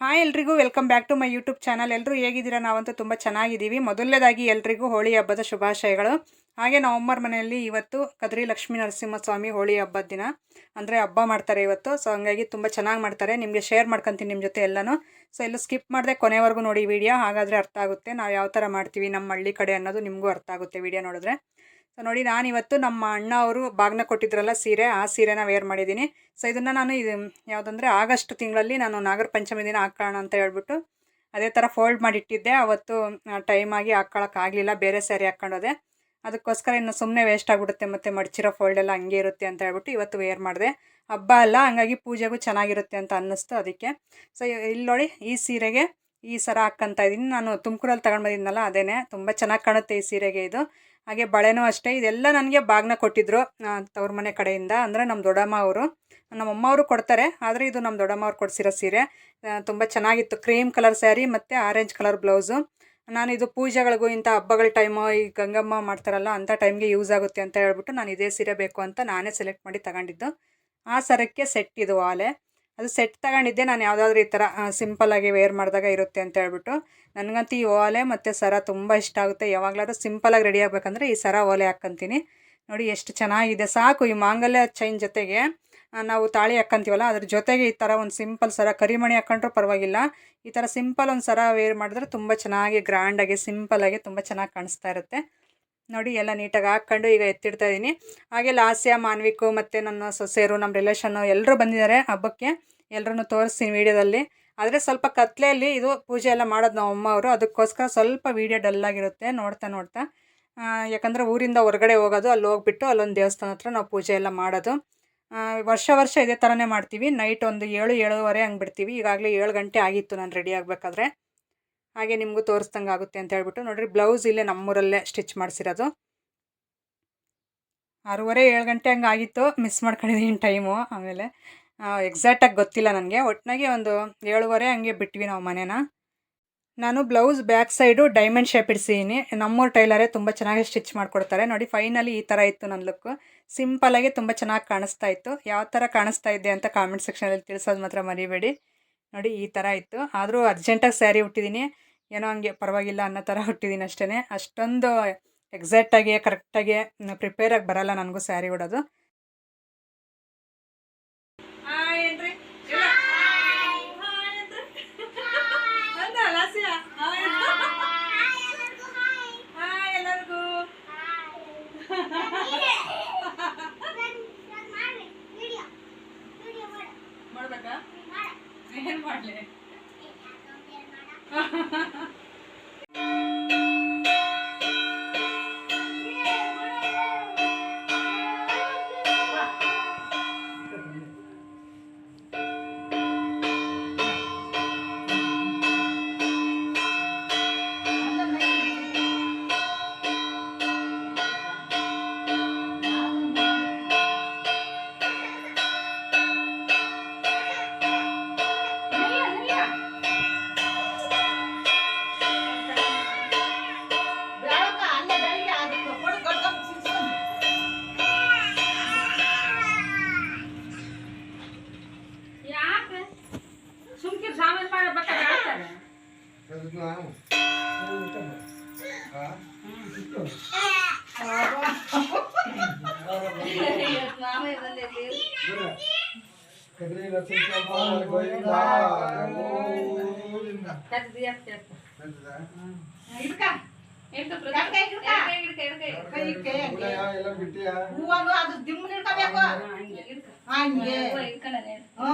Hi ಎಲ್ರಿಗೂ, welcome back to my YouTube channel. ಎಲ್ಲರೂ ಹೇಗಿದ್ದೀರಾ? ನಾವಂತೂ ತುಂಬ ಚೆನ್ನಾಗಿದ್ದೀವಿ. ಮೊದಲನೇದಾಗಿ ಎಲ್ರಿಗೂ ಹೋಳಿ ಹಬ್ಬದ ಶುಭಾಶಯಗಳು. ಹಾಗೆ ನವಂಬರ್ ಮನೆಯಲ್ಲಿ ಇವತ್ತು ಕದ್ರಿ ಲಕ್ಷ್ಮೀ ನರಸಿಂಹಸ್ವಾಮಿ ಹೋಳಿ ಹಬ್ಬದ ದಿನ. ಅಂದರೆ ಹಬ್ಬ ಮಾಡ್ತಾರೆ ಇವತ್ತು. ಸೊ ಹಂಗಾಗಿ ತುಂಬ ಚೆನ್ನಾಗಿ ಮಾಡ್ತಾರೆ. ನಿಮಗೆ ಶೇರ್ ಮಾಡ್ಕೊತೀನಿ ನಿಮ್ಮ ಜೊತೆ ಎಲ್ಲನೂ. ಸೊ ಎಲ್ಲೂ ಸ್ಕಿಪ್ ಮಾಡಿದೆ ಕೊನೆವರೆಗೂ ನೋಡಿ ವಿಡಿಯೋ. ಹಾಗಾದರೆ ಅರ್ಥ ಆಗುತ್ತೆ. ನಾವು ಯಾವ ಥರ ಮಾಡ್ತೀವಿ ನಮ್ಮ ಹಳ್ಳಿ ಕಡೆ ಅನ್ನೋದು ನಿಮಗೂ ಅರ್ಥ ಆಗುತ್ತೆ ವಿಡಿಯೋ ನೋಡಿದ್ರೆ. ಸೊ ನೋಡಿ ನಾನು ಇವತ್ತು ನಮ್ಮ ಅಣ್ಣ ಅವರು ಬಾಗ್ನ ಕೊಟ್ಟಿದ್ರಲ್ಲ ಸೀರೆ, ಆ ಸೀರೆನ ವೇರ್ ಮಾಡಿದ್ದೀನಿ. ಸೊ ಇದನ್ನು ನಾನು ಇದು ಯಾವುದಂದ್ರೆ ಆಗಸ್ಟ್ ತಿಂಗಳಲ್ಲಿ ನಾನು ನಾಗರ ಪಂಚಮಿ ದಿನ ಹಾಕೋಣ ಅಂತ ಹೇಳ್ಬಿಟ್ಟು ಅದೇ ಥರ ಫೋಲ್ಡ್ ಮಾಡಿಟ್ಟಿದ್ದೆ. ಅವತ್ತು ಟೈಮ್ ಆಗಿ ಹಾಕ್ಕೊಳಕ್ಕಾಗಲಿಲ್ಲ ಬೇರೆ ಸ್ಯಾರಿ ಹಾಕ್ಕೊಂಡೋದೆ. ಅದಕ್ಕೋಸ್ಕರ ಇನ್ನು ಸುಮ್ಮನೆ ವೇಸ್ಟ್ ಆಗಿಬಿಡುತ್ತೆ ಮತ್ತು ಮಡಚಿರೋ ಫೋಲ್ಡ್ ಎಲ್ಲ ಹಂಗೆ ಇರುತ್ತೆ ಅಂತ ಹೇಳ್ಬಿಟ್ಟು ಇವತ್ತು ವೇರ್ ಮಾಡಿದೆ. ಹಬ್ಬ ಅಲ್ಲ, ಹಂಗಾಗಿ ಪೂಜೆಗೂ ಚೆನ್ನಾಗಿರುತ್ತೆ ಅಂತ ಅನ್ನಿಸ್ತು ಅದಕ್ಕೆ. ಸೊ ಇಲ್ಲಿ ನೋಡಿ, ಈ ಸೀರೆಗೆ ಈ ಸರ ಹಾಕ್ಕಂತ ಇದ್ದೀನಿ. ನಾನು ತುಮಕೂರಲ್ಲಿ ತಗೊಂಡು ಬಂದಿದ್ನಲ್ಲ, ಅದೇನೆ. ತುಂಬ ಚೆನ್ನಾಗಿ ಕಾಣುತ್ತೆ ಈ ಸೀರೆಗೆ ಇದು. ಹಾಗೆ ಬಳೆನೂ ಅಷ್ಟೇ. ಇದೆಲ್ಲ ನನಗೆ ಬಾಗ್ನ ಕೊಟ್ಟಿದ್ರು ತವ್ರ ಮನೆ ಕಡೆಯಿಂದ. ಅಂದರೆ ನಮ್ಮ ದೊಡ್ಡಮ್ಮ ಅವರು. ನಮ್ಮ ಅಮ್ಮ ಅವರು ಕೊಡ್ತಾರೆ, ಆದರೆ ಇದು ನಮ್ಮ ದೊಡ್ಡಮ್ಮ ಅವ್ರು ಕೊಡಿಸಿರೋ ಸೀರೆ. ತುಂಬ ಚೆನ್ನಾಗಿತ್ತು. ಕ್ರೀಮ್ ಕಲರ್ ಸ್ಯಾರಿ ಮತ್ತು ಆರೆಂಜ್ ಕಲರ್ ಬ್ಲೌಸು. ನಾನು ಇದು ಪೂಜೆಗಳಿಗೂ ಇಂಥ ಹಬ್ಬಗಳ ಟೈಮು, ಈ ಗಂಗಮ್ಮ ಮಾಡ್ತಾರಲ್ಲ, ಅಂಥ ಟೈಮ್ಗೆ ಯೂಸ್ ಆಗುತ್ತೆ ಅಂತ ಹೇಳ್ಬಿಟ್ಟು ನಾನು ಇದೇ ಸೀರೆ ಬೇಕು ಅಂತ ನಾನೇ ಸೆಲೆಕ್ಟ್ ಮಾಡಿ ತಗೊಂಡಿದ್ದು. ಆ ಸರಕ್ಕೆ ಸೆಟ್ ಇದು ವಾಲೆ. ಅದು ಸೆಟ್ ತಗೊಂಡಿದ್ದೆ, ನಾನು ಯಾವುದಾದ್ರೂ ಈ ಥರ ಸಿಂಪಲ್ಲಾಗಿ ವೇರ್ ಮಾಡಿದಾಗ ಇರುತ್ತೆ ಅಂತ ಹೇಳ್ಬಿಟ್ಟು. ನನಗಂತೂ ಈ ಓಲೆ ಮತ್ತು ಸರ ತುಂಬ ಇಷ್ಟ ಆಗುತ್ತೆ. ಯಾವಾಗಲಾದ್ರೂ ಸಿಂಪಲಾಗಿ ರೆಡಿ ಆಗಬೇಕಂದ್ರೆ ಈ ಸರ ಓಲೆ ಹಾಕ್ಕೊಂತೀನಿ. ನೋಡಿ ಎಷ್ಟು ಚೆನ್ನಾಗಿದೆ, ಸಾಕು ಈ ಮಾಂಗಲ್ಯ ಚೈನ್ ಜೊತೆಗೆ. ನಾವು ತಾಳಿ ಹಾಕ್ಕಂತೀವಲ್ಲ, ಅದ್ರ ಜೊತೆಗೆ ಈ ಥರ ಒಂದು ಸಿಂಪಲ್ ಸರ, ಕರಿಮಣಿ ಹಾಕ್ಕೊಂಡ್ರೂ ಪರವಾಗಿಲ್ಲ. ಈ ಥರ ಸಿಂಪಲ್ ಒಂದು ಸರ ವೇರ್ ಮಾಡಿದ್ರೆ ತುಂಬ ಚೆನ್ನಾಗಿ ಗ್ರ್ಯಾಂಡಾಗಿ ಸಿಂಪಲಾಗಿ ತುಂಬ ಚೆನ್ನಾಗಿ ಕಾಣಿಸ್ತಾ ಇರುತ್ತೆ. ನೋಡಿ ಎಲ್ಲ ನೀಟಾಗಿ ಹಾಕ್ಕೊಂಡು ಈಗ ಎತ್ತಿಡ್ತಾ ಇದ್ದೀನಿ ಹಾಗೆ ಲಾಸ್ಯ ಮಾನ್ವಿಕು ಮತ್ತು ನನ್ನ ಸೊಸೆಯರು ನಮ್ಮ ರಿಲೇಷನ್ನು ಎಲ್ಲರೂ ಬಂದಿದ್ದಾರೆ ಹಬ್ಬಕ್ಕೆ. ಎಲ್ಲರನ್ನು ತೋರಿಸ್ತೀನಿ ವೀಡಿಯೋದಲ್ಲಿ. ಆದರೆ ಸ್ವಲ್ಪ ಕತ್ಲೆಯಲ್ಲಿ ಇದು ಪೂಜೆ ಎಲ್ಲ ಮಾಡೋದು ನಮ್ಮ ಅಮ್ಮ ಅವರು. ಅದಕ್ಕೋಸ್ಕರ ಸ್ವಲ್ಪ ವೀಡಿಯೋ ಡಲ್ಲಾಗಿರುತ್ತೆ ನೋಡ್ತಾ ನೋಡ್ತಾ. ಯಾಕಂದರೆ ಊರಿಂದ ಹೊರಗಡೆ ಹೋಗೋದು, ಅಲ್ಲಿ ಹೋಗ್ಬಿಟ್ಟು ಅಲ್ಲೊಂದು ದೇವಸ್ಥಾನ ಹತ್ರ ನಾವು ಪೂಜೆ ಎಲ್ಲ ಮಾಡೋದು. ವರ್ಷ ವರ್ಷ ಇದೇ ಥರನೇ ಮಾಡ್ತೀವಿ. ನೈಟ್ ಒಂದು ಏಳು, ಏಳುವರೆ ಹಂಗೆ ಬಿಡ್ತೀವಿ. ಈಗಾಗಲೇ ಏಳು ಗಂಟೆ ಆಗಿತ್ತು ನಾನು ರೆಡಿ ಆಗಬೇಕಾದ್ರೆ. ಹಾಗೆ ನಿಮಗೂ ತೋರಿಸ್ದಂಗೆ ಆಗುತ್ತೆ ಅಂತ ಹೇಳ್ಬಿಟ್ಟು ನೋಡಿರಿ ಬ್ಲೌಸ್ ಇಲ್ಲೇ ನಮ್ಮೂರಲ್ಲೇ ಸ್ಟಿಚ್ ಮಾಡಿಸಿರೋದು. ಆರೂವರೆ, ಏಳು ಗಂಟೆ ಹಂಗೆ ಆಗಿತ್ತು ಮಿಸ್ ಮಾಡ್ಕೊಂಡಿದ್ದೀನಿ ಟೈಮು ಆಮೇಲೆ ಎಕ್ಸಾಕ್ಟಾಗಿ ಗೊತ್ತಿಲ್ಲ ನನಗೆ. ಒಟ್ಟಿನಾಗೆ ಒಂದು ಏಳುವರೆ ಹಂಗೆ ಬಿಟ್ವಿ ನಾವು ಮನೇನ. ನಾನು blouse back side diamond shape ಇಡ್ಸಿದ್ದೀನಿ ನಮ್ಮೂರು ಟೈಲರೇ ತುಂಬ ಚೆನ್ನಾಗಿ ಸ್ಟಿಚ್ ಮಾಡಿಕೊಡ್ತಾರೆ. ನೋಡಿ ಫೈನಲಿ ಈ ಥರ ಇತ್ತು ನನ್ನ ಲುಕ್ಕು ಸಿಂಪಲಾಗಿ ತುಂಬ ಚೆನ್ನಾಗಿ ಕಾಣಿಸ್ತಾ ಇತ್ತು. ಯಾವ ಥರ ಕಾಣಿಸ್ತಾ ಇದ್ದೆ ಅಂತ ಕಾಮೆಂಟ್ ಸೆಕ್ಷನಲ್ಲಿ ತಿಳಿಸೋದು ಮಾತ್ರ ಮರಿಬೇಡಿ. ನೋಡಿ ಈ ಥರ ಇತ್ತು. ಆದರೂ ಅರ್ಜೆಂಟಾಗಿ ಸ್ಯಾರಿ ಹುಟ್ಟಿದ್ದೀನಿ ಏನೋ ಹಂಗೆ ಪರವಾಗಿಲ್ಲ ಅನ್ನೋ ಥರ ಹುಟ್ಟಿದ್ದೀನಿ ಅಷ್ಟೇ ಅಷ್ಟೊಂದು ಎಕ್ಸಾಕ್ಟಾಗಿ ಕರೆಕ್ಟಾಗಿ ಪ್ರಿಪೇರಾಗಿ ಬರಲ್ಲ ನನಗೂ ಸ್ಯಾರಿ ಉಡೋದು. ಹೂವನ್ನು ಅದು ದಿಮ್ಮನ ಇಡ್ಕೋಬೇಕು ಹಾ, ಹಂಗೆ ಇಡ್ಕ.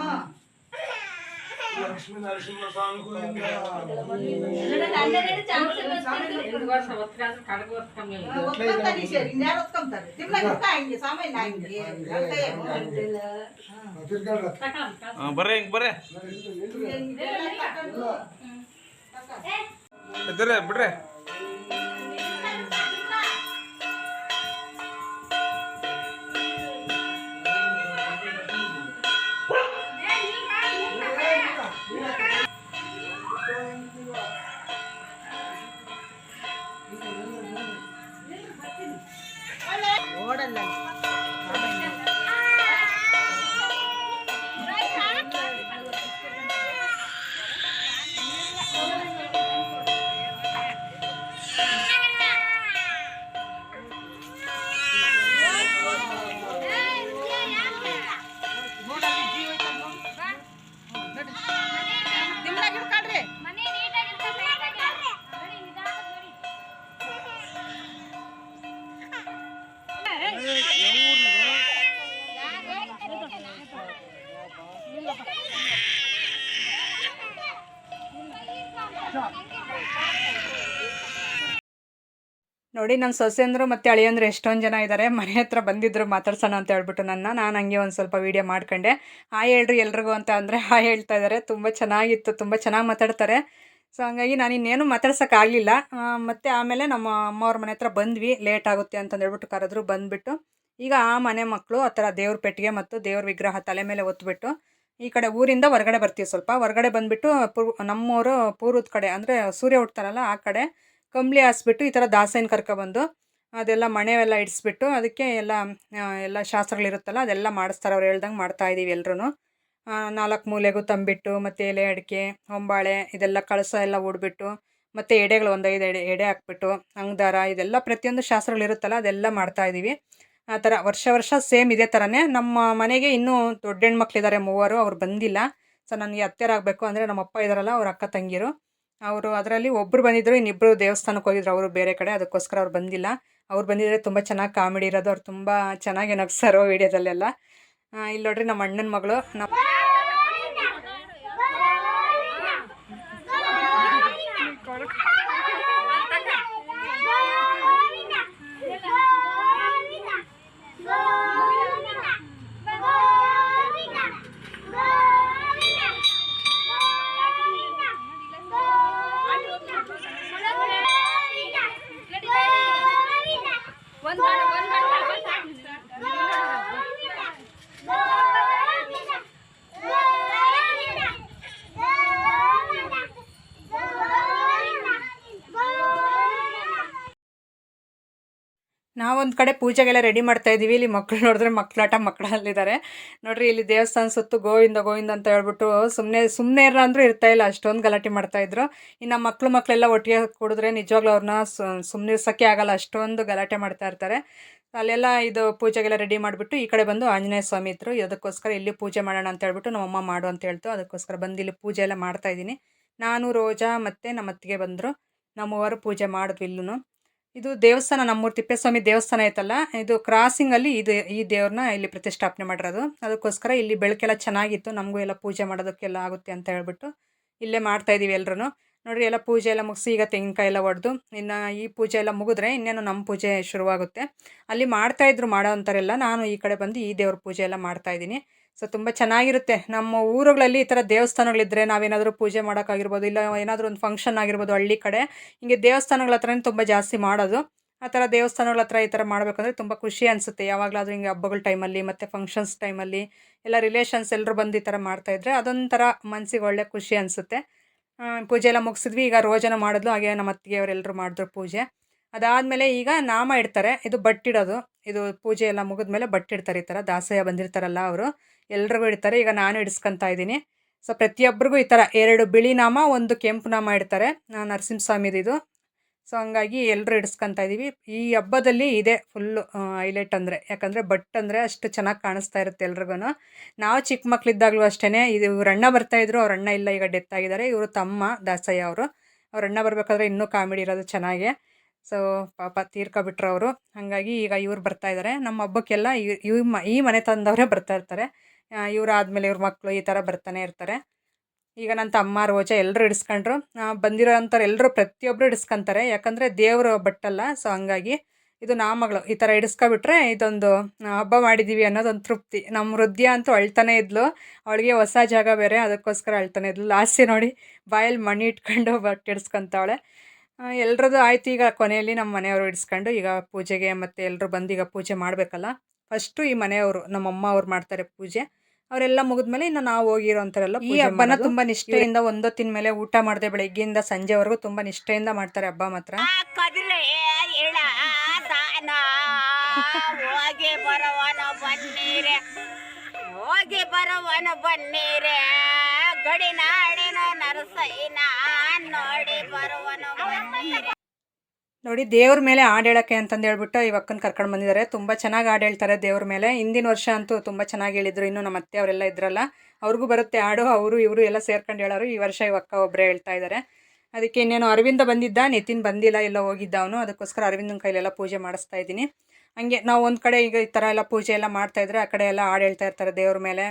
ಲಕ್ಷ್ಮೀ ನರಸಿಂಹ ಸ್ವಾಮಿ ಬರ್ರಿ ಎರಡು ಅಲ್ಲೆರಡು ಚಾಮುಂಡಿ ஓடல. ನೋಡಿ ನನ್ನ ಸೊಸೆಂದರು ಮತ್ತು ಅಳಿಯಂದ್ರು ಎಷ್ಟೊಂದು ಜನ ಇದ್ದಾರೆ ಮನೆ ಹತ್ರ ಬಂದಿದ್ರು ಮಾತಾಡ್ಸೋಣ ಅಂತ ಹೇಳ್ಬಿಟ್ಟು ನನ್ನ, ನಾನು ಹಂಗೆ ಒಂದು ಸ್ವಲ್ಪ ವಿಡಿಯೋ ಮಾಡ್ಕೊಂಡೆ. ಹಾಯ್ ಹೇಳ್ರಿ ಎಲ್ರಿಗೂ ಅಂತ ಅಂದರೆ, ಹಾಯ್ ಹೇಳ್ತಾ ಇದ್ದಾರೆ ತುಂಬ ಚೆನ್ನಾಗಿತ್ತು, ತುಂಬ ಚೆನ್ನಾಗಿ ಮಾತಾಡ್ತಾರೆ. ಸೊ ಹಂಗಾಗಿ ನಾನು ಇನ್ನೇನು ಮಾತಾಡ್ಸೋಕ್ಕಾಗಲಿಲ್ಲ. ಮತ್ತು ಆಮೇಲೆ ನಮ್ಮ ಅಮ್ಮವ್ರ ಮನೆ ಹತ್ರ ಬಂದ್ವಿ. ಲೇಟ್ ಆಗುತ್ತೆ ಅಂತಂದೇಳ್ಬಿಟ್ಟು ಕರೆದ್ರು, ಬಂದುಬಿಟ್ಟು. ಈಗ ಆ ಮನೆ ಮಕ್ಕಳು ಆ ಥರ ದೇವ್ರ ಪೆಟ್ಟಿಗೆ ಮತ್ತು ದೇವ್ರ ವಿಗ್ರಹ ತಲೆ ಮೇಲೆ ಒತ್ತುಬಿಟ್ಟು ಈ ಕಡೆ ಊರಿಂದ ಹೊರಗಡೆ ಬರ್ತೀವಿ ಸ್ವಲ್ಪ. ಹೊರಗಡೆ ಬಂದುಬಿಟ್ಟು ಪೂರ್ವ ನಮ್ಮೂರು ಪೂರ್ವದ ಕಡೆ ಅಂದರೆ ಸೂರ್ಯ ಹುಟ್ತಾರಲ್ಲ ಆ ಕಡೆ ಕಂಬಳಿ ಹಾಸ್ಬಿಟ್ಟು ಈ ಥರ ದಾಸೇನ ಕರ್ಕೊಬಂದು ಅದೆಲ್ಲ ಮಣೆವೆಲ್ಲ ಇಡಿಸ್ಬಿಟ್ಟು ಅದಕ್ಕೆ ಎಲ್ಲ ಎಲ್ಲ ಶಾಸ್ತ್ರಗಳಿರುತ್ತಲ್ಲ ಅದೆಲ್ಲ ಮಾಡಿಸ್ತಾರೆ. ಅವ್ರು ಹೇಳ್ದಂಗೆ ಮಾಡ್ತಾಯಿದ್ದೀವಿ ಎಲ್ಲರೂ ನಾಲ್ಕು ಮೂಲೆಗೂ ತಂಬಿಟ್ಟು, ಮತ್ತು ಎಲೆ ಅಡಿಕೆ, ಹೊಂಬಾಳೆ, ಇದೆಲ್ಲ ಕಳಸ ಎಲ್ಲ ಓಡ್ಬಿಟ್ಟು ಮತ್ತು ಎಡೆಗಳು ಒಂದು ಐದು ಎಡೆ ಎಡೆ ಹಾಕ್ಬಿಟ್ಟು, ಅಂಗದಾರ ಇದೆಲ್ಲ ಪ್ರತಿಯೊಂದು ಶಾಸ್ತ್ರಗಳಿರುತ್ತಲ್ಲ ಅದೆಲ್ಲ ಮಾಡ್ತಾ ಇದ್ದೀವಿ. ಆ ಥರ ವರ್ಷ ವರ್ಷ ಸೇಮ್ ಇದೇ ಥರನೇ. ನಮ್ಮ ಮನೆಗೆ ಇನ್ನೂ ದೊಡ್ಡ ಹೆಣ್ಮಕ್ಳಿದ್ದಾರೆ, ಮೂವರು, ಅವ್ರು ಬಂದಿಲ್ಲ. ಸೊ, ನನಗೆ ಹತ್ತಿರಾಗಬೇಕು ಅಂದರೆ ನಮ್ಮ ಅಪ್ಪ ಇದ್ದಾರಲ್ಲ, ಅವ್ರ ಅಕ್ಕ ತಂಗಿರು ಅವರು ಅದರಲ್ಲಿ ಒಬ್ಬರು ಬಂದಿದ್ದರು ಇನ್ನಿಬ್ಬರು ದೇವಸ್ಥಾನಕ್ಕೆ ಹೋಗಿದ್ರು, ಅವರು ಬೇರೆ ಕಡೆ, ಅದಕ್ಕೋಸ್ಕರ ಅವ್ರು ಬಂದಿಲ್ಲ. ಅವ್ರು ಬಂದಿದ್ದರೆ ತುಂಬ ಚೆನ್ನಾಗಿ ಕಾಮಿಡಿ ಇರೋದು, ಅವ್ರು ತುಂಬ ಚೆನ್ನಾಗಿ ನಗ್ಸಾರೋ ವೀಡಿಯೋದಲ್ಲೆಲ್ಲ ಇಲ್ಲಿ ನೋಡ್ರಿ ನಮ್ಮ ಅಣ್ಣನ ಮಗಳು. ನಮ್ಮ ಕಡೆ ಪೂಜೆಗೆಲ್ಲ ರೆಡಿ ಮಾಡ್ತಾ ಇದ್ದೀವಿ ಇಲ್ಲಿ ಮಕ್ಳು ನೋಡಿದ್ರೆ ಮಕ್ಕಳಾಟ ಮಕ್ಕಳಲ್ಲಿದ್ದಾರೆ ನೋಡ್ರಿ, ಇಲ್ಲಿ ದೇವಸ್ಥಾನ ಸುತ್ತು ಗೋವಿಂದ ಗೋವಿಂದ ಅಂತ ಹೇಳ್ಬಿಟ್ಟು ಸುಮ್ಮನೆ ಸುಮ್ಮನೆ ಇರ ಅಂದರೂ ಇರ್ತಾ ಇಲ್ಲ. ಅಷ್ಟೊಂದು ಗಲಾಟೆ ಮಾಡ್ತಾ ಇದ್ರು. ಇನ್ನು ಮಕ್ಕಳು ಮಕ್ಕಳೆಲ್ಲ ಒಟ್ಟಿಗೆ ಕುಡಿದ್ರೆ ನಿಜವಾಗ್ಲೂ ಅವ್ರನ್ನ ಸುಮ್ಮನೆ ಇರ್ಸೋಕ್ಕೆ ಆಗಲ್ಲ. ಅಷ್ಟೊಂದು ಗಲಾಟೆ ಮಾಡ್ತಾ ಇರ್ತಾರೆ. ಅಲ್ಲೆಲ್ಲ ಇದು ಪೂಜೆಗೆಲ್ಲ ರೆಡಿ ಮಾಡಿಬಿಟ್ಟು ಈ ಕಡೆ ಬಂದು ಆಂಜನೇಯ ಸ್ವಾಮಿ ಇದ್ರು. ಅದಕ್ಕೋಸ್ಕರ ಇಲ್ಲಿ ಪೂಜೆ ಮಾಡೋಣ ಅಂತ ಹೇಳ್ಬಿಟ್ಟು ನಮ್ಮಮ್ಮ ಮಾಡು ಅಂತ ಹೇಳ್ತು. ಅದಕ್ಕೋಸ್ಕರ ಬಂದು ಇಲ್ಲಿ ಪೂಜೆ ಎಲ್ಲ ಮಾಡ್ತಾ ಇದ್ದೀನಿ. ನಾನು, ರೋಜಾ ಮತ್ತು ನಮ್ಮ ಅತ್ತಿಗೆ ಬಂದರು. ನಮ್ಮವರು ಪೂಜೆ ಮಾಡಿದ್ವಿ ಇಲ್ಲೂ ಇದು ದೇವಸ್ಥಾನ, ನಮ್ಮೂರು ತಿಪ್ಪೇಸ್ವಾಮಿ ದೇವಸ್ಥಾನ ಐತಲ್ಲ, ಇದು ಕ್ರಾಸಿಂಗಲ್ಲಿ ಇದು ಈ ದೇವ್ರನ್ನ ಇಲ್ಲಿ ಪ್ರತಿಷ್ಠಾಪನೆ ಮಾಡಿರೋದು. ಅದಕ್ಕೋಸ್ಕರ ಇಲ್ಲಿ ಬೆಳಕೆಲ್ಲ ಚೆನ್ನಾಗಿತ್ತು, ನಮಗೂ ಎಲ್ಲ ಪೂಜೆ ಮಾಡೋದಕ್ಕೆಲ್ಲ ಆಗುತ್ತೆ ಅಂತ ಹೇಳ್ಬಿಟ್ಟು ಇಲ್ಲೇ ಮಾಡ್ತಾ ಇದೀವಿ ಎಲ್ಲರೂ ನೋಡ್ರಿ, ಎಲ್ಲ ಪೂಜೆ ಎಲ್ಲ ಮುಗಿಸಿ ಈಗ ತೆಂಗಿನಕಾಯಿ ಎಲ್ಲ ಹೊಡೆದು ಇನ್ನು ಈ ಪೂಜೆ ಎಲ್ಲ ಮುಗಿದ್ರೆ ಇನ್ನೇನು ನಮ್ಮ ಪೂಜೆ ಶುರುವಾಗುತ್ತೆ. ಅಲ್ಲಿ ಮಾಡ್ತಾ ಇದ್ರು ಮಾಡೋ ಅಂತಾರೆಲ್ಲ ನಾನು ಈ ಕಡೆ ಬಂದು ಈ ದೇವ್ರ ಪೂಜೆ ಎಲ್ಲ ಮಾಡ್ತಾ ಇದ್ದೀನಿ. ಸೊ ತುಂಬ ಚೆನ್ನಾಗಿರುತ್ತೆ. ನಮ್ಮ ಊರುಗಳಲ್ಲಿ ಈ ಥರ ದೇವಸ್ಥಾನಗಳಿದ್ದರೆ ನಾವೇನಾದರೂ ಪೂಜೆ ಮಾಡೋಕ್ಕಾಗಿರ್ಬೋದು, ಇಲ್ಲ ಏನಾದರೂ ಒಂದು ಫಂಕ್ಷನ್ ಆಗಿರ್ಬೋದು ಹಳ್ಳಿ ಕಡೆ, ಹಿಂಗೆ ದೇವಸ್ಥಾನಗಳ ಹತ್ರನೇ ತುಂಬ ಜಾಸ್ತಿ ಮಾಡೋದು. ಆ ಥರ ದೇವಸ್ಥಾನಗಳ ಹತ್ರ ಈ ಥರ ಮಾಡಬೇಕಂದ್ರೆ ತುಂಬ ಖುಷಿ ಅನಿಸುತ್ತೆ. ಯಾವಾಗಲಾದರೂ ಹಿಂಗೆ ಹಬ್ಬಗಳ ಟೈಮಲ್ಲಿ ಮತ್ತು ಫಂಕ್ಷನ್ಸ್ ಟೈಮಲ್ಲಿ ಎಲ್ಲ ರಿಲೇಷನ್ಸ್ ಎಲ್ಲರೂ ಬಂದು ಈ ಥರ ಮಾಡ್ತಾಯಿದ್ರೆ ಅದೊಂಥರ ಮನಸ್ಸಿಗೆ ಒಳ್ಳೆ ಖುಷಿ ಅನಿಸುತ್ತೆ. ಪೂಜೆ ಎಲ್ಲ ಮುಗಿಸಿದ್ವಿ, ಈಗ ರೋಜನ ಮಾಡಿದ್ಲು, ಹಾಗೆ ನಮ್ಮ ಅತ್ತಿಗೆಯವರೆಲ್ಲರೂ ಮಾಡಿದ್ರು ಪೂಜೆ. ಅದಾದಮೇಲೆ ಈಗ ನಾಮ ಇಡ್ತಾರೆ. ಇದು ಬಟ್ಟಿಡೋದು ಇದು ಪೂಜೆ ಎಲ್ಲ ಮುಗಿದ್ಮೇಲೆ ಬಟ್ಟಿಡ್ತಾರೆ ಈ ಥರ. ದಾಸಯ್ಯ ಬಂದಿರ್ತಾರಲ್ಲ ಅವರು. ಎಲ್ರಿಗೂ ಇಡ್ತಾರೆ. ಈಗ ನಾನು ಇಡಿಸ್ಕೊತಾ ಇದ್ದೀನಿ. ಸೊ ಪ್ರತಿಯೊಬ್ಬರಿಗೂ ಈ ಥರ ಎರಡು ಬಿಳಿ ನಾಮ, ಒಂದು ಕೆಂಪು ನಾಮ ಇಡ್ತಾರೆ. ನರಸಿಂಹಸ್ವಾಮಿದು ಇದು ಸೊ ಹಂಗಾಗಿ ಎಲ್ಲರೂ ಇಡಿಸ್ಕೊತಾ ಇದ್ದೀವಿ ಈ ಹಬ್ಬದಲ್ಲಿ ಇದೆ ಫುಲ್ಲು ಹೈಲೈಟ್ ಅಂದರೆ. ಯಾಕಂದರೆ ಬಟ್ ಅಂದರೆ ಅಷ್ಟು ಚೆನ್ನಾಗಿ ಕಾಣಿಸ್ತಾ ಇರುತ್ತೆ ಎಲ್ರಿಗೂ ನಾವು ಚಿಕ್ಕ ಮಕ್ಕಳಿದ್ದಾಗಲೂ ಅಷ್ಟೇ ಇದು ಇವ್ರ ಅಣ್ಣ ಬರ್ತಾಯಿದ್ರು ಅವ್ರ ಅಣ್ಣ ಇಲ್ಲ, ಈಗ ಡೆತ್ ಆಗಿದ್ದಾರೆ. ಇವರು ತಮ್ಮ ದಾಸಯ್ಯ ಅವರು. ಅವ್ರ ಅಣ್ಣ ಬರಬೇಕಾದ್ರೆ ಇನ್ನೂ ಕಾಮಿಡಿ ಇರೋದು ಚೆನ್ನಾಗೆ. ಸೊ ಪಾಪ ತೀರ್ಕೊಬಿಟ್ರು ಅವರು. ಹಾಗಾಗಿ ಈಗ ಇವ್ರು ಬರ್ತಾ ಇದ್ದಾರೆ ನಮ್ಮ ಹಬ್ಬಕ್ಕೆಲ್ಲ ಇವ್ ಈ ಮನೆ ತಂದವರೇ ಬರ್ತಾ ಇರ್ತಾರೆ. ಇವ್ರು ಆದಮೇಲೆ ಇವ್ರ ಮಕ್ಕಳು ಈ ಥರ ಬರ್ತಾನೆ ಇರ್ತಾರೆ. ಈಗ ನನ್ನ ತಮ್ಮ ರೋಜ ಎಲ್ಲರೂ ಇಡಿಸ್ಕೊಂಡ್ರು. ಬಂದಿರೋ ಅಂಥವ್ರು ಎಲ್ಲರೂ ಪ್ರತಿಯೊಬ್ಬರು ಇಡಿಸ್ಕೊಂತಾರೆ. ಯಾಕಂದರೆ ದೇವರು ಬಟ್ಟಲ್ಲ. ಸೊ ಹಂಗಾಗಿ ಇದು ನಾಮಗಳು ಈ ಥರ ಹಿಡಿಸ್ಕೊಬಿಟ್ರೆ ಇದೊಂದು ಹಬ್ಬ ಮಾಡಿದ್ದೀವಿ ಅನ್ನೋದೊಂದು ತೃಪ್ತಿ. ನಮ್ಮ ಹೃದಯ ಅಂತೂ ಅಳ್ತಾನೆ ಇದ್ಲು. ಅವಳಿಗೆ ಹೊಸ ಜಾಗ ಬೇರೆ. ಅದಕ್ಕೋಸ್ಕರ ಅಳ್ತಾನೆ ಇದ್ಲು. ಲಾಸ್ಟಿ ನೋಡಿ ಬಾಯಲ್ಲಿ ಮಣ್ಣು ಇಟ್ಕೊಂಡು ಬಟ್ಟೆ ಇಡಿಸ್ಕೊಂತಾವಳೆ. ಎಲ್ರದ್ದು ಆಯ್ತು ಈಗ ಕೊನೆಯಲ್ಲಿ ನಮ್ಮ ಮನೆಯವರು ಇಡಿಸ್ಕೊಂಡು ಈಗ ಪೂಜೆಗೆ ಮತ್ತು ಎಲ್ಲರೂ ಬಂದು ಈಗ ಪೂಜೆ ಮಾಡಬೇಕಲ್ಲ? ಫಸ್ಟು ಈ ಮನೆಯವರು ನಮ್ಮಮ್ಮ ಅವ್ರು ಮಾಡ್ತಾರೆ ಪೂಜೆ. ಅವರೆಲ್ಲ ಮುಗಿದ್ಮೇಲೆ ಇನ್ನು ನಾವು ಹೋಗಿರೋ ಅಂಥವರೆಲ್ಲ ಈ ಹಬ್ಬನ ತುಂಬ ನಿಷ್ಠೆಯಿಂದ ಒಂದೊತ್ತಿನ ಮೇಲೆ ಊಟ ಮಾಡಿದೆ ಬೆಳಗ್ಗೆಯಿಂದ ಸಂಜೆವರೆಗೂ ತುಂಬ ನಿಷ್ಠೆಯಿಂದ ಮಾಡ್ತಾರೆ ಹಬ್ಬ ಮಾತ್ರ. ಹೋಗಿ ಬರೋವನ ಬನ್ನೀರೆ ಹೋಗಿ ಬರೋವನ ಬನ್ನೀರೆ. ನೋಡಿ ದೇವ್ರ ಮೇಲೆ ಹಾಡು ಹೇಳೋಕ್ಕೆ ಅಂತಂದು ಹೇಳ್ಬಿಟ್ಟು ಅಕ್ಕನ ಕರ್ಕೊಂಡು ಬಂದಿದ್ದಾರೆ ತುಂಬ ಚೆನ್ನಾಗಿ ಹಾಡು ಹೇಳ್ತಾರೆ ದೇವ್ರ ಮೇಲೆ. ಹಿಂದಿನ ವರ್ಷ ಅಂತೂ ತುಂಬ ಚೆನ್ನಾಗಿ ಹೇಳಿದ್ರು. ಇನ್ನು ನಮ್ಮ ಅತ್ತೆ ಅವರೆಲ್ಲ ಇದ್ರಲ್ಲ, ಅವ್ರಿಗೂ ಬರುತ್ತೆ ಹಾಡು, ಅವರು, ಇವರು ಎಲ್ಲ ಸೇರ್ಕೊಂಡು ಹೇಳೋರು. ಈ ವರ್ಷ ಇವಕ್ಕ ಒಬ್ಬರೇ ಹೇಳ್ತಾ ಇದ್ದಾರೆ ಅದಕ್ಕೆ ಇನ್ನೇನು ಅರವಿಂದ ಬಂದಿದ್ದ, ನಿತಿನ್ ಬಂದಿಲ್ಲ, ಎಲ್ಲ ಹೋಗಿದ್ದ ಅವನು. ಅದಕ್ಕೋಸ್ಕರ ಅರವಿಂದನ ಕೈಲೆಲ್ಲ ಪೂಜೆ ಮಾಡಿಸ್ತಾ ಇದ್ದೀನಿ. ಹಂಗೆ ನಾವು ಒಂದು ಕಡೆ ಈಗ ಈ ಥರ ಎಲ್ಲ ಪೂಜೆ ಎಲ್ಲ ಮಾಡ್ತಾಯಿದ್ರೆ ಆ ಕಡೆ ಎಲ್ಲ ಹಾಡು ಹೇಳ್ತಾ ಇರ್ತಾರೆ ದೇವ್ರ ಮೇಲೆ.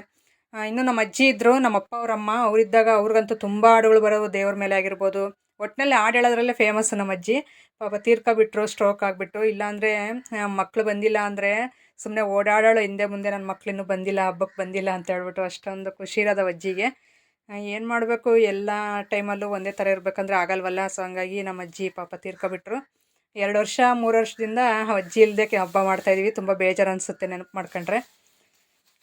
ಇನ್ನು ನಮ್ಮ ಅಜ್ಜಿ ಇದ್ದರು ನಮ್ಮ ಅಪ್ಪ ಅವರಮ್ಮ ಅವರಿದ್ದಾಗ ಅವ್ರಿಗಂತೂ ತುಂಬ ಹಾಡುಗಳು ಬರೋವು ದೇವ್ರ ಮೇಲೆ ಆಗಿರ್ಬೋದು. ಒಟ್ಟಿನಲ್ಲಿ ಹಾಡು ಹೇಳೋದ್ರಲ್ಲೇ ಫೇಮಸ್ ನಮ್ಮ ಅಜ್ಜಿ. ಪಾಪ ತೀರ್ಕೊಬಿಟ್ರು ಸ್ಟ್ರೋಕ್ ಆಗಿಬಿಟ್ಟು, ಇಲ್ಲಾಂದರೆ ಮಕ್ಕಳು ಬಂದಿಲ್ಲ ಅಂದರೆ ಸುಮ್ಮನೆ ಓಡಾಡೋಳು, ಹಿಂದೆ ಮುಂದೆ ನನ್ನ ಮಕ್ಳು ಇನ್ನೂ ಬಂದಿಲ್ಲ, ಹಬ್ಬಕ್ಕೆ ಬಂದಿಲ್ಲ ಅಂತ ಹೇಳ್ಬಿಟ್ಟು ಅಷ್ಟೊಂದು ಖುಷಿ ಇರೋದು ಅಜ್ಜಿಗೆ. ಏನು ಮಾಡಬೇಕು, ಎಲ್ಲ ಟೈಮಲ್ಲೂ ಒಂದೇ ಥರ ಇರಬೇಕಂದ್ರೆ ಆಗಲ್ವಲ್ಲ, ಸೊ ಹಂಗಾಗಿ ನಮ್ಮ ಅಜ್ಜಿ ಪಾಪ ತೀರ್ಕೊಬಿಟ್ರು ಎರಡು ವರ್ಷ, ಮೂರು ವರ್ಷದಿಂದ ಅಜ್ಜಿ ಇಲ್ಲದೆ ಹಬ್ಬ ಮಾಡ್ತಾಯಿದ್ದೀವಿ ತುಂಬ ಬೇಜಾರು ಅನಿಸುತ್ತೆ ನೆನಪು ಮಾಡ್ಕೊಂಡ್ರೆ.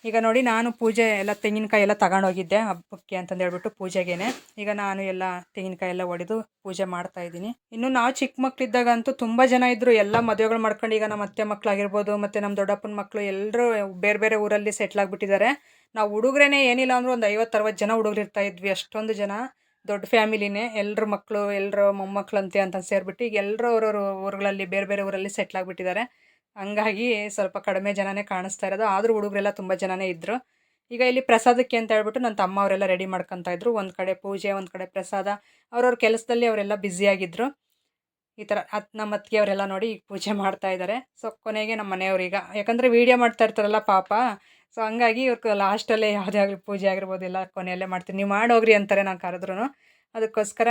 ಈಗ ನೋಡಿ ನಾನು ಪೂಜೆ ಎಲ್ಲ ತೆಂಗಿನಕಾಯಿ ಎಲ್ಲ ತಗೊಂಡೋಗಿದ್ದೆ ಹಬ್ಬಕ್ಕೆ ಅಂತಂದು ಹೇಳ್ಬಿಟ್ಟು ಪೂಜೆಗೇನೆ. ಈಗ ನಾನು ಎಲ್ಲ ತೆಂಗಿನಕಾಯಿ ಎಲ್ಲ ಒಡೆದು ಪೂಜೆ ಮಾಡ್ತಾ ಇದ್ದೀನಿ. ಇನ್ನು ನಾವು ಚಿಕ್ಕ ಮಕ್ಕಳಿದ್ದಾಗಂತೂ ತುಂಬ ಜನ ಇದ್ದರು ಎಲ್ಲ ಮದುವೆಗಳು ಮಾಡ್ಕೊಂಡು ಈಗ ನಮ್ಮ ಅತ್ತೆ ಮಕ್ಕಳಾಗಿರ್ಬೋದು ಮತ್ತು ನಮ್ಮ ದೊಡ್ಡಪ್ಪನ ಮಕ್ಕಳು ಎಲ್ಲರೂ ಬೇರೆ ಬೇರೆ ಊರಲ್ಲಿ ಸೆಟ್ಲ್ ಆಗಿಬಿಟ್ಟಿದ್ದಾರೆ. ನಾವು ಹುಡುಗ್ರೇ ಏನಿಲ್ಲ ಅಂದರೂ ಒಂದು ಐವತ್ತು, ಅರವತ್ತು ಜನ ಹುಡುಗರು ಇರ್ತಾ ಇದ್ವಿ, ಅಷ್ಟೊಂದು ಜನ. ದೊಡ್ಡ ಫ್ಯಾಮಿಲಿನೇ ಎಲ್ಲರ ಮಕ್ಕಳು ಎಲ್ಲರ ಮೊಮ್ಮಕ್ಕಳಂತೆ ಅಂತ ಸೇರಿಬಿಟ್ಟು ಈಗ ಎಲ್ಲರೂ ಅವ್ರವ್ರ ಊರುಗಳಲ್ಲಿ, ಬೇರೆ ಬೇರೆ ಊರಲ್ಲಿ ಸೆಟ್ಲ್ ಆಗಿಬಿಟ್ಟಿದ್ದಾರೆ. ಹಂಗಾಗಿ ಸ್ವಲ್ಪ ಕಡಿಮೆ ಜನನೇ ಕಾಣಿಸ್ತಾ ಇರೋದು. ಆದರೂ ಹುಡುಗರೆಲ್ಲ ತುಂಬ ಜನನೇ ಇದ್ದರು ಈಗ ಇಲ್ಲಿ ಪ್ರಸಾದಕ್ಕೆ ಅಂತ ಹೇಳ್ಬಿಟ್ಟು ನನ್ನ ತಮ್ಮ ಅವರೆಲ್ಲ ರೆಡಿ ಮಾಡ್ಕೊತಾ ಇದ್ರು. ಒಂದು ಕಡೆ ಪೂಜೆ, ಒಂದು ಕಡೆ ಪ್ರಸಾದ. ಅವ್ರವ್ರ ಕೆಲಸದಲ್ಲಿ ಅವರೆಲ್ಲ ಬ್ಯುಸಿಯಾಗಿದ್ದರು ಈ ಥರ ಅತ್ ನಮ್ಮ ಅತ್ತಿಗೆ ಅವರೆಲ್ಲ ನೋಡಿ ಈಗ ಪೂಜೆ ಮಾಡ್ತಾ ಇದ್ದಾರೆ ಸೊ ಕೊನೆಗೆ ನಮ್ಮ ಮನೆಯವ್ರು ಈಗ. ಯಾಕಂದರೆ ವೀಡಿಯೋ ಮಾಡ್ತಾ ಇರ್ತಾರಲ್ಲ ಪಾಪ. ಸೊ ಹಂಗಾಗಿ ಇವ್ರ ಲಾಸ್ಟಲ್ಲೇ ಯಾವುದೇ ಆಗಲಿ ಪೂಜೆ ಆಗಿರ್ಬೋದು ಎಲ್ಲ ಕೊನೆಯಲ್ಲೇ ಮಾಡ್ತೀನಿ. ನೀವು ಮಾಡೋಗ್ರಿ ಅಂತಾರೆ ನಾನು ಕರೆದ್ರು ಅದಕ್ಕೋಸ್ಕರ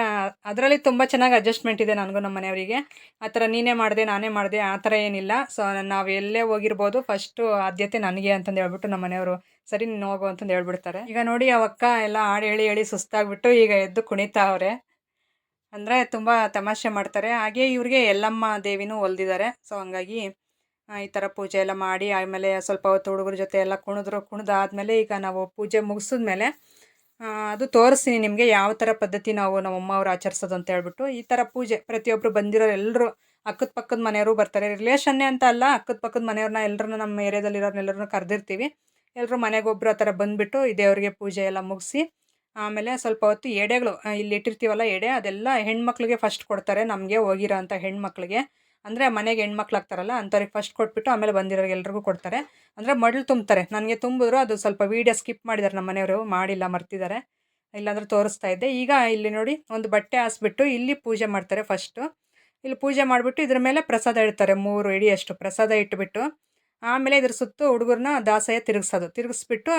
ಅದರಲ್ಲಿ ತುಂಬ ಚೆನ್ನಾಗಿ ಅಡ್ಜಸ್ಟ್ಮೆಂಟ್ ಇದೆ ನನಗೂ ನಮ್ಮ ಮನೆಯವರಿಗೆ. ಆ ಥರ ನೀನೇ ಮಾಡಿದೆ, ನಾನೇ ಮಾಡಿದೆ, ಆ ಥರ ಏನಿಲ್ಲ. ಸೊ ನಾವು ಎಲ್ಲೇ ಹೋಗಿರ್ಬೋದು ಫಸ್ಟು ಆದ್ಯತೆ ನನಗೆ ಅಂತಂದು ಹೇಳ್ಬಿಟ್ಟು ನಮ್ಮ ಮನೆಯವರು, ಸರಿ, ನೀನು ಹೋಗು ಅಂತಂದು ಹೇಳ್ಬಿಡ್ತಾರೆ. ಈಗ ನೋಡಿ ಅವಕ್ಕ ಎಲ್ಲ ಹಾಡು ಹೇಳಿ ಹೇಳಿ ಸುಸ್ತಾಗ್ಬಿಟ್ಟು ಈಗ ಎದ್ದು ಕುಣಿತಾ ಅವರೆ. ಅಂದರೆ ತುಂಬ ತಮಾಷೆ ಮಾಡ್ತಾರೆ. ಹಾಗೆ ಇವ್ರಿಗೆ ಎಲ್ಲಮ್ಮ ದೇವಿನೂ ಹೊಲ್ದಿದ್ದಾರೆ ಸೊ ಹಂಗಾಗಿ ಈ ಥರ ಪೂಜೆ ಎಲ್ಲ ಮಾಡಿ, ಆಮೇಲೆ ಸ್ವಲ್ಪ ಹೊತ್ತು ಹುಡುಗರ ಜೊತೆ ಎಲ್ಲ ಕುಣಿದ್ರು, ಕುಣಿದಾದ್ಮೇಲೆ ಈಗ ನಾವು ಪೂಜೆ ಮುಗಿಸಿದ್ಮೇಲೆ ಅದು ತೋರಿಸ್ತೀನಿ ನಿಮಗೆ ಯಾವ ಥರ ಪದ್ಧತಿ ನಾವು ನಮ್ಮ ಅಮ್ಮ ಅವ್ರು ಆಚರಿಸೋದು ಅಂತ ಹೇಳ್ಬಿಟ್ಟು. ಈ ಥರ ಪೂಜೆ ಪ್ರತಿಯೊಬ್ಬರು ಬಂದಿರೋರು ಎಲ್ಲರೂ ಅಕ್ಕದ ಪಕ್ಕದ ಮನೆಯವರು ಬರ್ತಾರೆ. ರಿಲೇಷನ್ನೇ ಅಂತ ಅಲ್ಲ, ಅಕ್ಕದ ಪಕ್ಕದ ಮನೆಯವ್ರನ್ನ ಎಲ್ಲರನ್ನ ನಮ್ಮ ಏರಿಯಾದಲ್ಲಿರೋರ್ನೆಲ್ಲರನ್ನೂ ಕರೆದಿರ್ತೀವಿ. ಎಲ್ಲರೂ ಮನೆಗೊಬ್ಬರು ಆ ಥರ ಬಂದುಬಿಟ್ಟು ದೇವರಿಗೆ ಪೂಜೆ ಎಲ್ಲ ಮುಗಿಸಿ, ಆಮೇಲೆ ಸ್ವಲ್ಪ ಹೊತ್ತು ಎಡೆಗಳು ಇಲ್ಲಿ ಇಟ್ಟಿರ್ತೀವಲ್ಲ ಎಡೆ, ಅದೆಲ್ಲ ಹೆಣ್ಮಕ್ಳಿಗೆ ಫಸ್ಟ್ ಕೊಡ್ತಾರೆ. ನಮಗೆ ಹೋಗಿರೋ ಅಂಥ ಹೆಣ್ಮಕ್ಳಿಗೆ. ಅಂದರೆ ಮನೆಗೆ ಹೆಣ್ಮಕ್ಳು ಆಗ್ತಾರಲ್ಲ, ಅಂಥವ್ರಿಗೆ ಫಸ್ಟ್ ಕೊಟ್ಬಿಟ್ಟು ಆಮೇಲೆ ಬಂದಿರೋರಿಗೆ ಎಲ್ರಿಗೂ ಕೊಡ್ತಾರೆ. ಅಂದರೆ ಮಡ್ಲು ತುಂಬ್ತಾರೆ. ನನಗೆ ತುಂಬಿದ್ರು ಅದು ಸ್ವಲ್ಪ ವೀಡಿಯೋ ಸ್ಕಿಪ್ ಮಾಡಿದ್ದಾರೆ ನಮ್ಮ ಮನೆಯವರು ಮಾಡಿಲ್ಲ ಮರ್ತಿದ್ದಾರೆ ಇಲ್ಲಾಂದ್ರೆ ತೋರಿಸ್ತಾ ಇದ್ದೆ. ಈಗ ಇಲ್ಲಿ ನೋಡಿ, ಒಂದು ಬಟ್ಟೆ ಹಾಸ್ಬಿಟ್ಟು ಇಲ್ಲಿ ಪೂಜೆ ಮಾಡ್ತಾರೆ ಫಸ್ಟು ಇಲ್ಲಿ ಪೂಜೆ ಮಾಡಿಬಿಟ್ಟು ಇದ್ರ ಮೇಲೆ ಪ್ರಸಾದ ಇಡ್ತಾರೆ ಮೂರು ಇಡಿಯಷ್ಟು ಪ್ರಸಾದ ಇಟ್ಬಿಟ್ಟು. ಆಮೇಲೆ ಇದ್ರ ಸುತ್ತು ಹುಡುಗರನ್ನ ದಾಸಯ್ಯ ತಿರುಗಿಸೋದು. ತಿರುಗಿಸ್ಬಿಟ್ಟು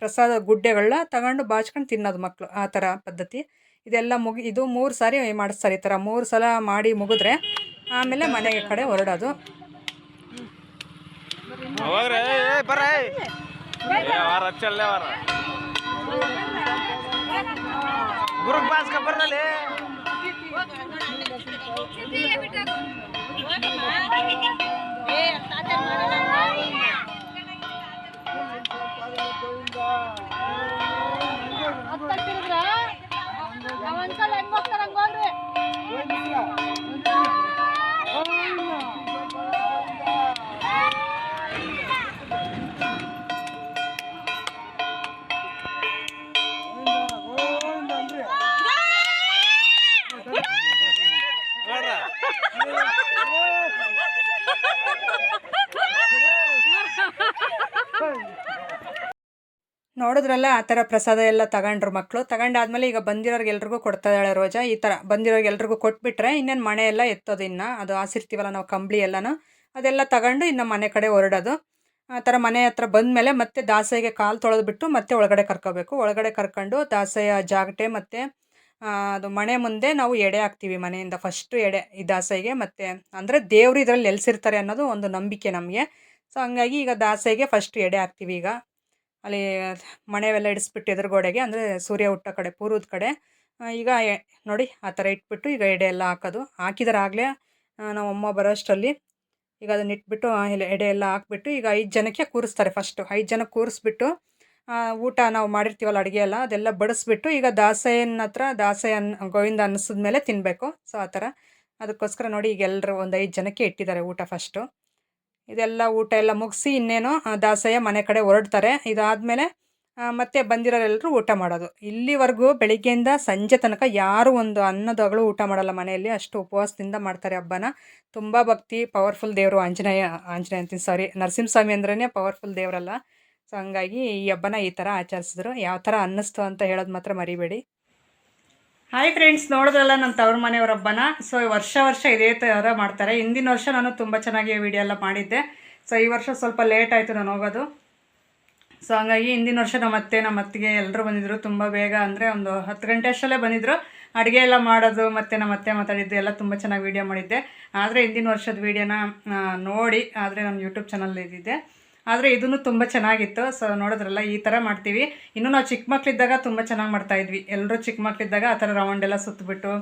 ಪ್ರಸಾದ ಗುಡ್ಡೆಗಳನ್ನ ತಗೊಂಡು ಬಾಚ್ಕೊಂಡು ತಿನ್ನೋದು ಮಕ್ಕಳು ಆ ಥರ ಪದ್ಧತಿ. ಇದೆಲ್ಲ ಮುಗಿ, ಇದು ಮೂರು ಸಾರಿ ಮಾಡಿಸ್ತಾರೆ ಈ ಥರ. ಮೂರು ಸಲ ಮಾಡಿ ಮುಗಿದ್ರೆ ಆಮೇಲೆ ಮನೆಗೆ ಕಡೆ ಹೊರಡೋದು. ಬರ್ರಲ್ಲಿ ನೋಡಿದ್ರಲ್ಲ ಆ ಥರ ಪ್ರಸಾದ ಎಲ್ಲ ತಗೊಂಡ್ರು ಮಕ್ಕಳು ತಗೊಂಡಾದ್ಮೇಲೆ ಈಗ ಬಂದಿರೋರಿಗೆ ಎಲ್ರಿಗೂ ಕೊಡ್ತಾ ಇದ್ದಾಳೆ ರೋಜಾ. ಈ ಥರ ಬಂದಿರೋರ್ಗೆ ಎಲ್ರಿಗೂ ಕೊಟ್ಬಿಟ್ರೆ ಇನ್ನೇನು ಮನೆ ಎಲ್ಲ ಎತ್ತೋದು ಇನ್ನು. ಅದು ಹಾಸಿರ್ತೀವಲ್ಲ ನಾವು ಕಂಬಳಿ ಎಲ್ಲನೂ. ಅದೆಲ್ಲ ತಗೊಂಡು ಇನ್ನು ಮನೆ ಕಡೆ ಹೊರಡೋದು. ಆ ಥರ ಮನೆ ಹತ್ರ ಬಂದಮೇಲೆ ಮತ್ತೆ ದಾಸಯ್ಯಗೆ ಕಾಲು ತೊಳೆದ್ಬಿಟ್ಟು ಮತ್ತೆ ಒಳಗಡೆ ಕರ್ಕೋಬೇಕು. ಒಳಗಡೆ ಕರ್ಕೊಂಡು ದಾಸಯ್ಯ ಜಾಗಟೆ ಮತ್ತು ಅದು ಮನೆ ಮುಂದೆ ನಾವು ಎಡೆ ಹಾಕ್ತೀವಿ ಮನೆಯಿಂದ ಫಸ್ಟು ಎಡೆ ಈ ದಾಸಯ್ಯಗೆ ಮತ್ತು ಅಂದರೆ ದೇವರು ಇದರಲ್ಲಿ ನೆಲೆಸಿರ್ತಾರೆ ಅನ್ನೋದು ಒಂದು ನಂಬಿಕೆ ನಮಗೆ. ಸೊ ಹಂಗಾಗಿ ಈಗ ದಾಸಯ್ಯಗೆ ಫಸ್ಟ್ ಎಡೆ ಹಾಕ್ತೀವಿ ಈಗ. ಅಲ್ಲಿ ಮಣೆವೆಲ್ಲ ಇಡಿಸ್ಬಿಟ್ಟು ಎದುರುಗೋಡೆಗೆ, ಅಂದರೆ ಸೂರ್ಯ ಹುಟ್ಟೋ ಕಡೆ, ಪೂರ್ವದ ಕಡೆ ಈಗ ನೋಡಿ ಆ ಥರ ಇಟ್ಬಿಟ್ಟು ಈಗ ಎಡೆ ಎಲ್ಲ ಹಾಕೋದು. ಹಾಕಿದ್ರಾಗಲೇ ನಮ್ಮಮ್ಮ ಬರೋ ಅಷ್ಟರಲ್ಲಿ ಈಗ ಅದನ್ನ ಇಟ್ಬಿಟ್ಟು ಎಡೆ ಎಲ್ಲ ಹಾಕ್ಬಿಟ್ಟು ಈಗ ಐದು ಜನಕ್ಕೆ ಕೂರಿಸ್ತಾರೆ ಫಸ್ಟು ಐದು ಜನ ಕೂರಿಸ್ಬಿಟ್ಟು ಊಟ ನಾವು ಮಾಡಿರ್ತೀವಲ್ಲ ಅಡುಗೆ ಎಲ್ಲ, ಅದೆಲ್ಲ ಬಡಿಸ್ಬಿಟ್ಟು ಈಗ ದಾಸಯ್ಯನ ಹತ್ರ ದಾಸಯ್ಯ ಅನ್ ಗೋವಿಂದ ಅನ್ನಿಸಿದ್ಮೇಲೆ ತಿನ್ನಬೇಕು ಸೊ ಆ ಥರ. ಅದಕ್ಕೋಸ್ಕರ ನೋಡಿ ಈಗ ಎಲ್ಲರೂ ಒಂದು ಐದು ಜನಕ್ಕೆ ಇಟ್ಟಿದ್ದಾರೆ ಊಟ ಫಸ್ಟು ಇದೆಲ್ಲ ಊಟ ಎಲ್ಲ ಮುಗಿಸಿ ಇನ್ನೇನು ದಾಸಯ್ಯ ಮನೆ ಕಡೆ ಹೊರಡ್ತಾರೆ. ಇದಾದಮೇಲೆ ಮತ್ತೆ ಬಂದಿರೋರೆಲ್ಲರೂ ಊಟ ಮಾಡೋದು. ಇಲ್ಲಿವರೆಗೂ ಬೆಳಿಗ್ಗೆಯಿಂದ ಸಂಜೆ ತನಕ ಯಾರು ಒಂದು ಅನ್ನದಗಳು ಊಟ ಮಾಡಲ್ಲ ಮನೆಯಲ್ಲಿ. ಅಷ್ಟು ಉಪವಾಸದಿಂದ ಮಾಡ್ತಾರೆ ಹಬ್ಬನ. ತುಂಬ ಭಕ್ತಿ, ಪವರ್ಫುಲ್ ದೇವರು ಆಂಜನೇಯ ಆಂಜನೇಯ ಅಂತೀನಿ, ಸಾರಿ, ನರಸಿಂಹಸ್ವಾಮಿ ಅಂದ್ರೇ ಪವರ್ಫುಲ್ ದೇವರಲ್ಲ. ಸೊ, ಹಂಗಾಗಿ ಈ ಹಬ್ಬನ ಈ ಥರ ಆಚರಿಸಿದ್ರು. ಯಾವ ಥರ ಅನ್ನಿಸ್ತು ಅಂತ ಹೇಳೋದು ಮಾತ್ರ ಮರಿಬೇಡಿ. ಹಾಯ್ ಫ್ರೆಂಡ್ಸ್ ನೋಡಿದ್ರಲ್ಲ ನನ್ನ ತವ್ರ ಮನೆಯವ್ರ ಹಬ್ಬನ? ಸೊ ವರ್ಷ ವರ್ಷ ಇದೇ ಥರ ಮಾಡ್ತಾರೆ. ಹಿಂದಿನ ವರ್ಷ ನಾನು ತುಂಬ ಚೆನ್ನಾಗಿ ವಿಡಿಯೋ ಎಲ್ಲ ಮಾಡಿದ್ದೆ. ಸೊ ಈ ವರ್ಷ ಸ್ವಲ್ಪ ಲೇಟ್ ಆಯಿತು ನಾನು ಹೋಗೋದು. ಸೊ ಹಂಗಾಗಿ ಹಿಂದಿನ ವರ್ಷ ನಮ್ಮ ಅತ್ತೆ ನಮ್ಮ ಅತ್ತಿಗೆ ಎಲ್ಲರೂ ಬಂದಿದ್ದರು ತುಂಬ ಬೇಗ ಅಂದರೆ ಒಂದು ಹತ್ತು ಗಂಟೆ ಅಷ್ಟರಲ್ಲೇ ಬಂದಿದ್ದರು ಅಡುಗೆ ಎಲ್ಲ ಮಾಡೋದು, ಮತ್ತು ನಮ್ಮ ಅತ್ತೆ ಮಾತಾಡಿದ್ದು ಎಲ್ಲ ತುಂಬ ಚೆನ್ನಾಗಿ ವೀಡಿಯೋ ಮಾಡಿದ್ದೆ. ಆದರೆ ಹಿಂದಿನ ವರ್ಷದ ವೀಡಿಯೋನ ನೋಡಿ ಆದರೆ ನಮ್ಮ ಯೂಟ್ಯೂಬ್ ಚಾನಲ್ ಇದ್ದಿದ್ದೆ. ಆದರೆ ಇದನ್ನು ತುಂಬ ಚೆನ್ನಾಗಿತ್ತು. ಸೊ ನೋಡಿದ್ರಲ್ಲ ಈ ಥರ ಮಾಡ್ತೀವಿ. ಇನ್ನು ನಾವು ಚಿಕ್ಕ ಮಕ್ಕಳಿದ್ದಾಗ ತುಂಬ ಚೆನ್ನಾಗಿ ಮಾಡ್ತಾಯಿದ್ವಿ ಎಲ್ಲರೂ ಚಿಕ್ಕ ಮಕ್ಕಳಿದ್ದಾಗ ಆ ಥರ ರೌಂಡ್ ಎಲ್ಲ ಸುತ್ತಬಿಟ್ಟು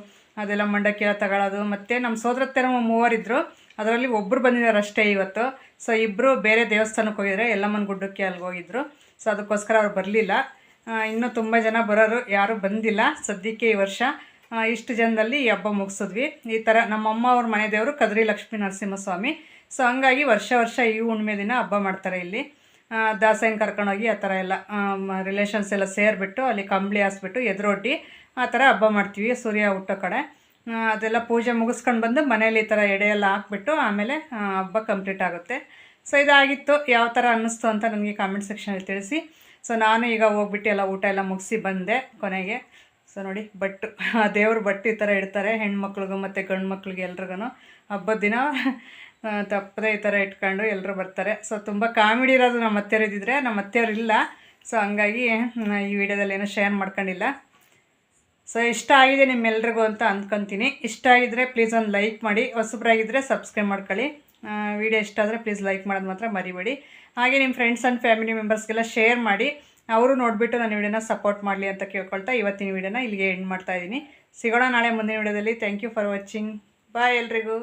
ಅದೆಲ್ಲ ಮಂಡಕ್ಕಿ ತಗೊಳ್ಳೋದು ಮತ್ತು ನಮ್ಮ ಸೋದರತ್ತೆ ನಮ್ಮ ಮೂವರಿದ್ದರು ಅದರಲ್ಲಿ ಒಬ್ಬರು ಬಂದಿದ್ದಾರೆ ಅಷ್ಟೇ ಇವತ್ತು. ಸೊ ಇಬ್ಬರು ಬೇರೆ ದೇವಸ್ಥಾನಕ್ಕೆ ಹೋಗಿದ್ರೆ ಎಲ್ಲಮ್ಮನ ಗುಡ್ಡಕ್ಕೆ ಅಲ್ಲಿಗೆ ಹೋಗಿದ್ರು. ಸೊ ಅದಕ್ಕೋಸ್ಕರ ಅವ್ರು ಬರಲಿಲ್ಲ. ಇನ್ನೂ ತುಂಬ ಜನ ಬರೋರು ಯಾರೂ ಬಂದಿಲ್ಲ ಸದ್ಯಕ್ಕೆ ಈ ವರ್ಷ. ಇಷ್ಟು ಜನದಲ್ಲಿ ಈ ಹಬ್ಬ ಮುಗಿಸಿದ್ವಿ. ಈ ಥರ ನಮ್ಮಮ್ಮ ಅವ್ರ ಮನೆ ದೇವರು ಕದ್ರಿ ಲಕ್ಷ್ಮೀ ನರಸಿಂಹಸ್ವಾಮಿ. ಸೊ ಹಂಗಾಗಿ ವರ್ಷ ವರ್ಷ ಈ ಹುಣ್ಣಿಮೆ ದಿನ ಹಬ್ಬ ಮಾಡ್ತಾರೆ ಇಲ್ಲಿ. ಆ, ದಾಸಯ್ಯನ ಕರ್ಕೊಂಡೋಗಿ ಆ ಥರ ಎಲ್ಲ ರಿಲೇಷನ್ಸ್ ಎಲ್ಲ ಸೇರಿಬಿಟ್ಟು ಅಲ್ಲಿ ಕಂಬಳಿ ಹಾಸ್ಬಿಟ್ಟು ಎದುರೊಡ್ಡಿ ಆ ಥರ ಹಬ್ಬ ಮಾಡ್ತೀವಿ ಸೂರ್ಯ ಹುಟ್ಟೋ ಕಡೆ. ಅದೆಲ್ಲ ಪೂಜೆ ಮುಗಿಸ್ಕೊಂಡು ಬಂದು ಮನೇಲಿ ಈ ಥರ ಎಡೆ ಎಲ್ಲ ಹಾಕ್ಬಿಟ್ಟು ಆಮೇಲೆ ಹಬ್ಬ ಕಂಪ್ಲೀಟ್ ಆಗುತ್ತೆ. ಸೊ ಇದಾಗಿತ್ತು. ಯಾವ ಥರ ಅನ್ನಿಸ್ತು ಅಂತ ನನಗೆ ಕಾಮೆಂಟ್ ಸೆಕ್ಷನಲ್ಲಿ ತಿಳಿಸಿ. ಸೊ ನಾನು ಈಗ ಹೋಗ್ಬಿಟ್ಟು ಎಲ್ಲ ಊಟ ಎಲ್ಲ ಮುಗಿಸಿ ಬಂದೆ ಕೊನೆಗೆ. ಸೊ ನೋಡಿ. ಬಟ್ಟು ದೇವ್ರ ಬಟ್ಟು ಈ ಥರ ಇಡ್ತಾರೆ. ಹೆಣ್ಮಕ್ಳಿಗೂ ಮತ್ತು ಗಂಡು ಮಕ್ಳಿಗೆ ಎಲ್ರಿಗೂ ಹಬ್ಬದ ದಿನ ತಪ್ಪದೆ ಈ ಥರ ಇಟ್ಕೊಂಡು ಎಲ್ಲರೂ ಬರ್ತಾರೆ. ಸೊ, ತುಂಬ ಕಾಮಿಡಿ ಇರೋದು ನಮ್ಮ ಅತ್ತೆಯರು ಇದ್ದಿದ್ರೆ ನಮ್ಮ ಅತ್ತೆಯವ್ರು ಇಲ್ಲ. ಸೊ, ಹಂಗಾಗಿ ಈ ವಿಡಿಯೋದಲ್ಲಿ ಏನೂ ಶೇರ್ ಮಾಡ್ಕೊಂಡಿಲ್ಲ. ಸೊ, ಇಷ್ಟ ಆಗಿದೆ ನಿಮ್ಮೆಲ್ರಿಗೂ ಅಂತ ಅಂದ್ಕೊತೀನಿ ಇಷ್ಟ ಆಗಿದ್ರೆ ಪ್ಲೀಸ್ ಒಂದು ಲೈಕ್ ಮಾಡಿ. ಹೊಸಬ್ರಾಗಿದ್ದರೆ ಸಬ್ಸ್ಕ್ರೈಬ್ ಮಾಡ್ಕೊಳ್ಳಿ. ವಿಡಿಯೋ ಇಷ್ಟ ಆದರೆ ಪ್ಲೀಸ್ ಲೈಕ್ ಮಾಡೋದು ಮಾತ್ರ ಮರಿಬೇಡಿ. ಹಾಗೆ ನಿಮ್ಮ ಫ್ರೆಂಡ್ಸ್ ಆ್ಯಂಡ್ ಫ್ಯಾಮಿಲಿ ಮೆಂಬರ್ಸ್ಗೆಲ್ಲ ಶೇರ್ ಮಾಡಿ. ಅವರು ನೋಡಿಬಿಟ್ಟು ನನ್ನ ವಿಡಿಯೋನ ಸಪೋರ್ಟ್ ಮಾಡಲಿ ಅಂತ ಕೇಳ್ಕೊಳ್ತಾ ಇವತ್ತಿನ ವಿಡಿಯೋನ ಇಲ್ಲಿಗೆ ಎಂಡ್ ಮಾಡ್ತಾ ಇದ್ದೀನಿ. ಸಿಗೋಣ ನಾಳೆ ಮುಂದಿನ ವಿಡಿಯೋದಲ್ಲಿ. Thank you for watching bye ಎಲ್ರಿಗೂ.